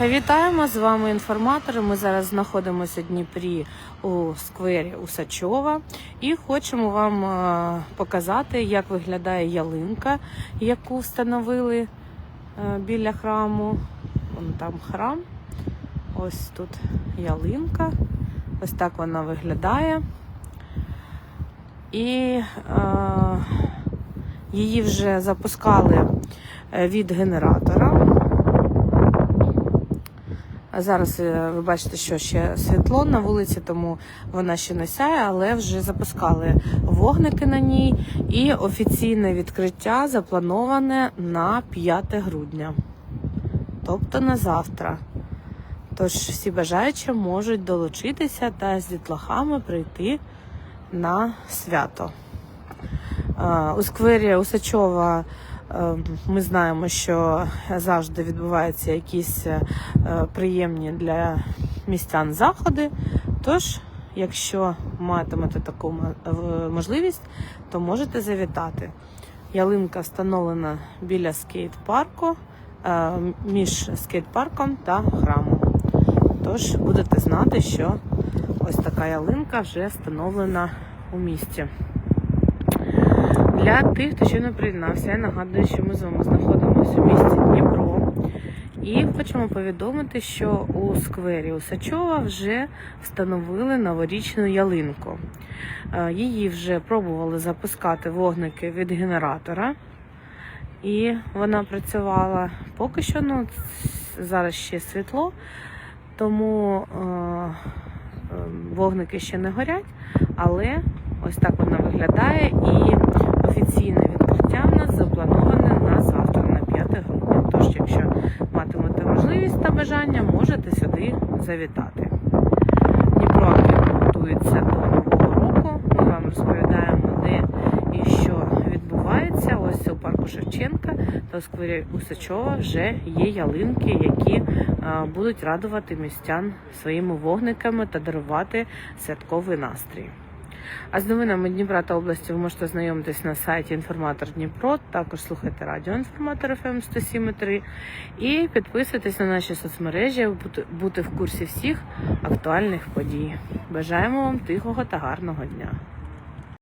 Вітаємо з вами інформатори. Ми зараз знаходимося в Дніпрі у сквері Усачова і хочемо вам е, показати, як виглядає ялинка, яку встановили е, біля храму. Вон там храм. Ось тут ялинка. Ось так вона виглядає. І е, її вже запускали е, від генератора. А зараз е, ви бачите, що ще світло на вулиці, тому вона ще не сяє, але вже запускали вогники на ній. І офіційне відкриття заплановане на 5 грудня, тобто на завтра. Тож всі бажаючі можуть долучитися та з дітлахами прийти на свято. Е, У сквері Усачова ми знаємо, що завжди відбуваються якісь е, приємні для містян заходи. Тож, якщо матимете таку можливість, то можете завітати. Ялинка встановлена біля скейт-парку, е, між скейт-парком та храмом. Тож будете знати, що ось така ялинка вже встановлена у місті. Для тих, хто ще не приєднався, я нагадую, що ми з вами знаходимося у місті Дніпро. І хочемо повідомити, що у сквері Усачова вже встановили новорічну ялинку. Е, Її вже пробували запускати вогники від генератора, і вона працювала поки що. Ну, зараз ще світло, тому е, е, вогники ще не горять, але ось так вона виглядає. І офіційне відкриття в нас заплановане на завтра, на 5 грудня. Тож, якщо матимете можливість та бажання, можете сюди завітати. Дніпро активно готується до нового року. Ми вам розповідаємо, де і що відбувається. Ось у парку Шевченка та у сквері Усачова вже є ялинки, які е, будуть радувати містян своїми вогниками та дарувати святковий настрій. А з новинами Дніпра та області ви можете знайомитись на сайті Інформатор Дніпро, також слухайте радіо Інформатор ФМ 107.3 і підписуйтесь на наші соцмережі, бути в курсі всіх актуальних подій. Бажаємо вам тихого та гарного дня!